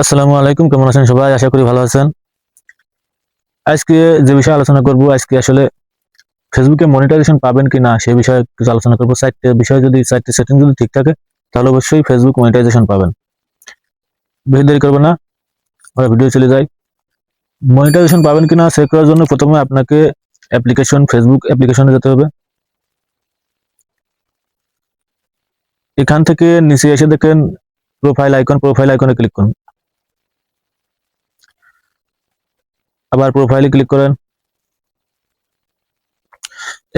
আসসালামু আলাইকুম, কেমন আছেন সবাই? আশা করি ভালো আছেন। আজকে যে বিষয়ে আলোচনা করব, আজকে আসলে ফেসবুকে মনিটাইজেশন পাবেন কি না, সে বিষয়ে কিছু আলোচনা করব। চারটে বিষয়ে যদি, চারটে সেটিং যদি ঠিক থাকে, তাহলে অবশ্যই ফেসবুক মনিটাইজেশন পাবেন। বেশি দেরি করব না, আমরা ভিডিও চলে যাই। মনিটাইজেশন পাবেন কিনা চেক করার জন্য প্রথমে আপনাকে অ্যাপ্লিকেশন ফেসবুক অ্যাপ্লিকেশনে যেতে হবে। এখান থেকে নিচে এসে দেখেন প্রোফাইল আইকন প্রোফাইল আইকনে ক্লিক করুন। আবার প্রোফাইলে ক্লিক করেন।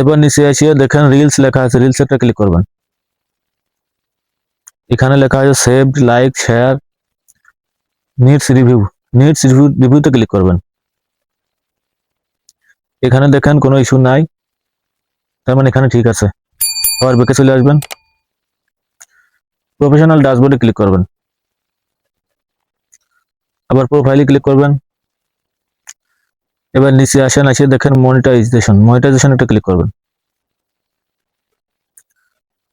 এবার নিচে এসে দেখেন রিলস লেখা আছে রিলস একটা ক্লিক করবেন। এখানে লেখা আছে saved like share needs review needs review রিভিউতে ক্লিক করবেন। এখানে দেখেন কোনো ইস্যু নাই, তার মানে এখানে ঠিক আছে। আবার বেঁকে চলে আসবেন। প্রফেশনাল ড্যাশবোর্ডে ক্লিক করবেন। আবার প্রোফাইলে ক্লিক করবেন। এবার নিচে আসেন, আসে দেখেন মনিটাইজেশন মনিটাইজেশন একটা ক্লিক করবেন।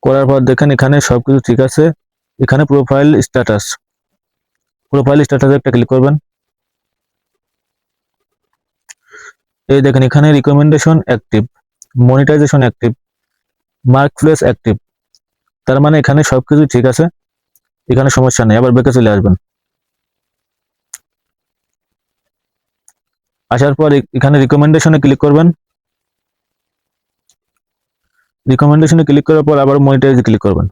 করার পর দেখেন এখানে সবকিছু ঠিক আছে। এখানে প্রোফাইল স্ট্যাটাস প্রোফাইল স্ট্যাটাসে একটা ক্লিক করবেন। এই দেখেন এখানে recommendation active monetization active mark place active তার মানে এখানে সবকিছু ঠিক আছে। এখানে সমস্যা নেই। আবার বেঁকে চলে আসবেন। আসার পর এখানে রিকমেন্ডেশনে ক্লিক করবেন। রিকমেন্ডেশনে ক্লিক করার পর আবার মনিটাইজে ক্লিক করবেন।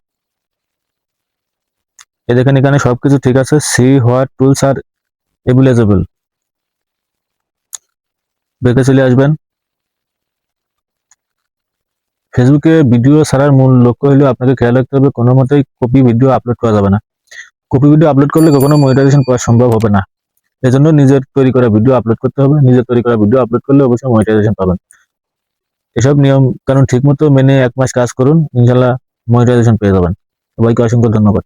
এই দেখেন এখানে সবকিছু ঠিক আছে। See, what, tools are available বেঁকে চলে আসবেন। ফেসবুকে ভিডিও ছাড়ার মূল লক্ষ্য হলো আপনাকে খেয়াল রাখতে হবে কোনো মতেই কপি ভিডিও আপলোড করা যাবে না। কপি ভিডিও আপলোড করলে কখনো মনিটাইজেশন করা সম্ভব হবে না। এজন্য নিজের তৈরি করা ভিডিও আপলোড করতে হবে। নিজের তৈরি করা ভিডিও আপলোড করলে অবশ্যই মনিটাইজেশন পাবেন। এসব নিয়ম কারণ ঠিকমতো মেনে এক মাস কাজ করুন ইনশাল্লাহ মনিটাইজেশন পেয়ে যাবেন। সবাইকে অসংখ্য ধন্যবাদ।